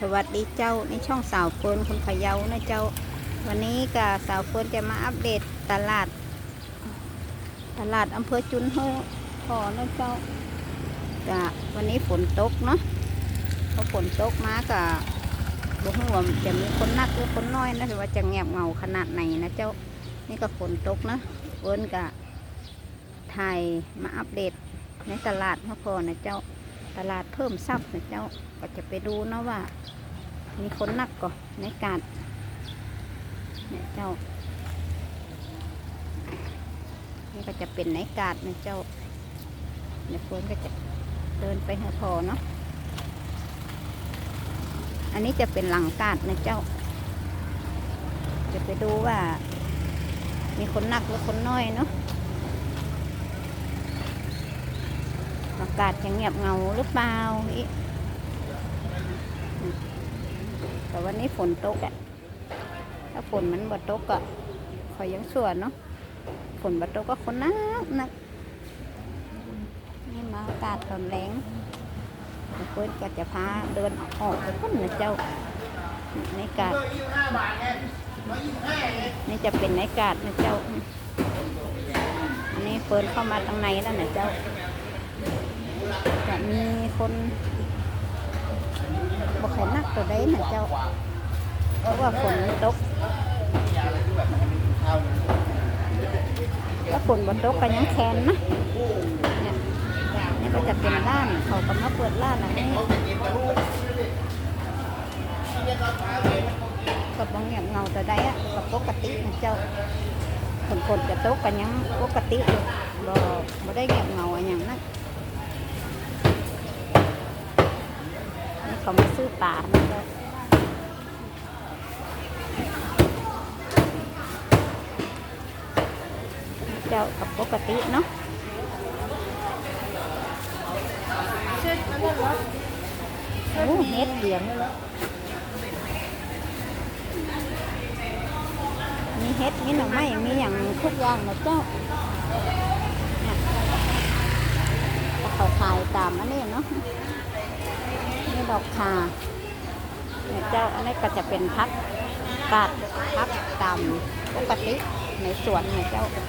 สวัสดีเจ้าในช่องสาวเฟิร์นคนพะเยานะเจ้า วันนี้กับสาวเฟิร์นจะมาอัปเดตตลาด ตลาดอำเภอจุนเฮอพอนะเจ้าจะวันนี้ฝนตกเนาะพอฝนตกมากับบุหัวาจะมีคนนักหรือคนน้อยนะว่าจะแงบเงาขนาดไหนนะเจ้านี่ก็ฝนตกนะเฟิร์นกับถ่ายมาอัปเดตในตลาดเขาพอนะเจ้า ตลาดเพิ่มทรัพย์นะเจ้าก็จะไปดูนะว่า มีคนนักก่อในการเนี่ยเจ้า นี่ก็จะเป็นในกาดนะเจ้าเดี๋ยวเฟิร์นก็จะเดินไปให้พอเนาะอันนี้จะเป็นหลังกาดนะเจ้า จะไปดูว่า มีคนนักหรือคนน้อยเนาะ อา กาศจะเงียบเงาหรือเปล่าอีกแต่วันนี้ฝนตกอะถ้าฝนมันบ่ตกอะคอยยังส่วนเนาะฝนบ่ตกก็คนนักนักนี่มาอากาศตอนแรงเพื่อนก็จะพาเดินออกไปพุ่นนะเจ้าในกาดนี่จะเป็นในกาดนะเจ้าอันนี้เฟิร์นเข้ามาตรงในแล้วนะเจ้า จะมีคนบอกให้นักตัวได้นะเจ้า เพราะว่าฝนตกถ้าฝนบนตกก็ยังแคนนะเนี่ยนี่ก็จะเป็นร้านเขาก็มาเปิดร้านอันนี้กับบางเงียบเงาแต่ได้อะกับปกตินะเจ้าฝนฝนจะตกกันยังปกติอยู่บ่บ่ได้เงียบเงาอย่างนั้น เขามาซื้อปลานะเจ้าเจ้ากับปกติเนาะโอ้เฮ็ดเหลียงมีเฮ็ดมีหน่อไม้มีอย่างทุกอย่างนะเจ้าเนี่ยเขาขายตามอันนี้เนาะ ดอกคาเนี่ยเจ้าอันนี้ก็จะเป็นพักกาดพักตามปกติในสวนเนี่ยเจ้านี่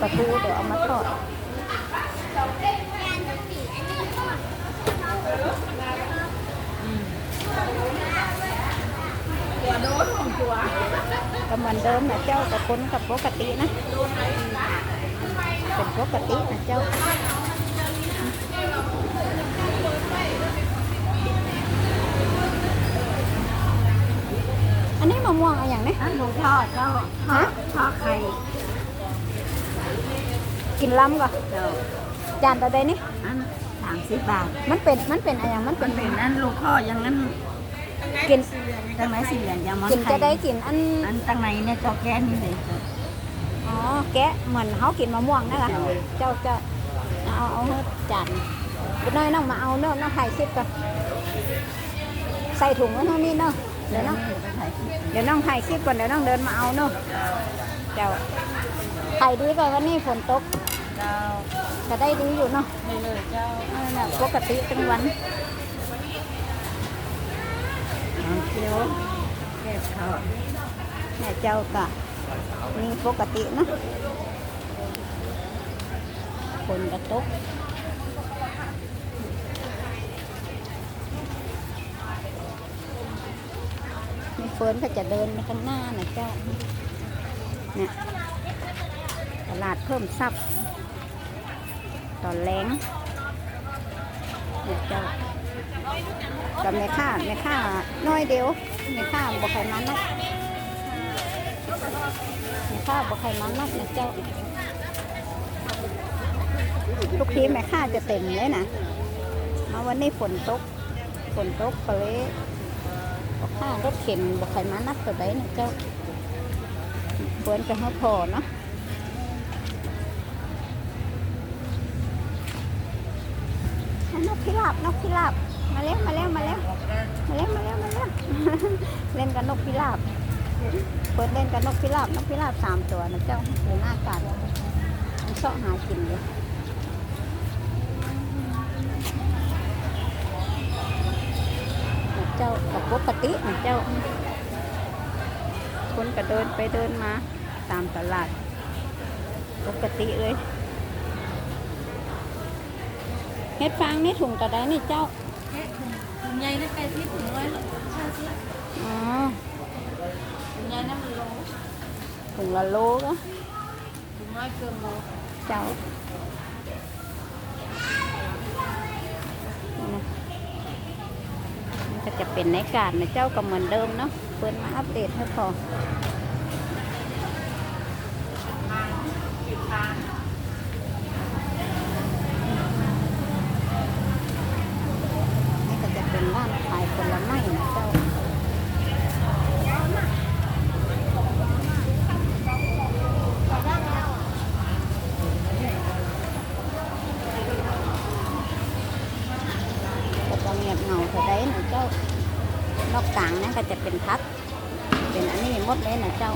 ปลาทูเดี๋ยวเอามาทอดก็เหมือนเดิมนะเจ้ากับคนกับปกตินะเป็นปกตินะเจ้า อันนี้มะม่วงอะไรอย่างนี้อันหมูทอดก็ทอดทอดไข่กินล้ำก่อนเดี๋ยวจานตัวใดนี่อันสามสิบบาท มันเป็น มันเป็นอะไรอย่างมันมัเป็นน เป็นอันลูกพ่อยังนั้นกิน ตั้งไหนสี่เหรียญยังมันกินจะได้กินอัน อันตั้งไหนเนี่ยจอแก้นี่เลย อ๋อ แกะเหมือนเขากินมะม่วงนั่นแหละเจ้าเจ้าเอาเอาเฮ็ดจานเดี๋ยวน้อยน้องมาเอาเนาะน้องถ่ายคลิปก่อนใส่ถุงไว้เท่านี้เนาะ เดี๋ยวน้องเดี๋ยวน้องถ่ายคลิปก่อนเดี๋ยวน้องเดินมาเอาเนาะเจ้าถ่ายดีก่อนวันนี้ฝนตกเจ้าจะได้ดีอยู่เนาะไม่เลยเจ้าออน่ะปกติทั้งวันเขียวแก้เขาเนี่เจ้าก็มีปกติเนาะฝนกระตก ฟิร์นก็จะเดินไปข้างหน้านะเจ้าเนี่ยตลาดเพิ่มทรัพย์ตอนแรงเนี่ยเจ้ากับแม่ค้าแม่ค้าน้อยเดียวแม่ค้าบอกใครมานักแม่ค้าบอกใครมานักนะเจ้าทุกทีแม่ค้าจะเต็มเลยนะมาวันนี้ฝนตกฝนตกก็เลย บอกข้ารถเข็นบอกใครมานักตัวใดนะเจ้าเฟิร์นจะให้พอเนาะนกพิราบนกพิราบมาเร็วมาเร็วมาเร็วมาเร็วมาเร็วมาเร็วเล่นกับนกพิราบเปิดเล่นกับนกพิราบนกพิราบสามตัวนะเจ้าหูหน้ากันมันเสาะหากินเลย กตินะเจ้า คนก็เดินไปเดินมา ตามตลาด ปกติเลยเฮ็ดฟางนี่ถุงกระไดนี่เจ้าถุงใหญ่นั่นแปดสิบถุงร้อยห้าสิบอ๋อถุงใหญ่นั่นมันโลถุงละโลก็ถุงน้อยเกินโลเจ้านี่นะมัน ก็จะเป็นในการนะเจ้าก็เหมือนเดิมเนาะเพิ่นมาอัปเดตให้พอนี่ก็จะเป็นร้านขายผลไม้นะเจ้า ก็จะ เงียบเหงาเท่าใดนะเจ้านอกกลางนั่นก็จะเป็นพัด เป็นอันนี้หมดเลยนะเจ้า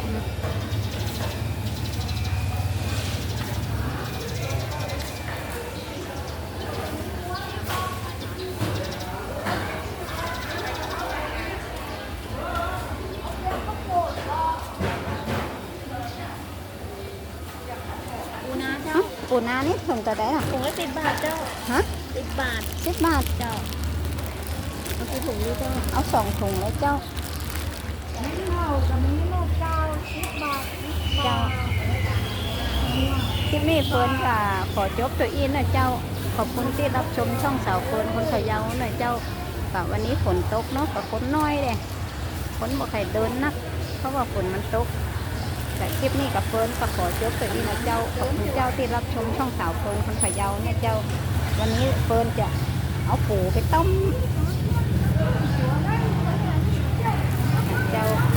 ปูนาเจ้าฮะปูนานี่ถึงตัวใดอะถุงละสิบบาทเจ้า ฮะสิบบาทสิบบาทเจ้า เอาคือถุงนี้เจ้าเอาสองถุงเลยเจ้าไม่เท่ากับนี้โลเจ้าสิบบาทสิบเจ้าคลิปนี้เฟิร์นค่ะ ขอจบตัวอีนนะเจ้า ขอบคุณที่รับชมช่องสาวเฟิร์นคนพะเยาหน่อยเจ้ากับวันนี้ฝนตกเนาะกับฝนน้อยเลยฝนบ่ใครเดินนัก เพราะว่าฝนมันตกแต่คลิปนี้กับเฟิร์นก็ขอจบตัวอีนะเจ้า ขอบคุณเจ้าที่รับชมช่องสาวเฟิร์นคนพะเยาเนี่ยเจ้า วันนี้เฟิร์นจะเอาปูไปต้ม 加入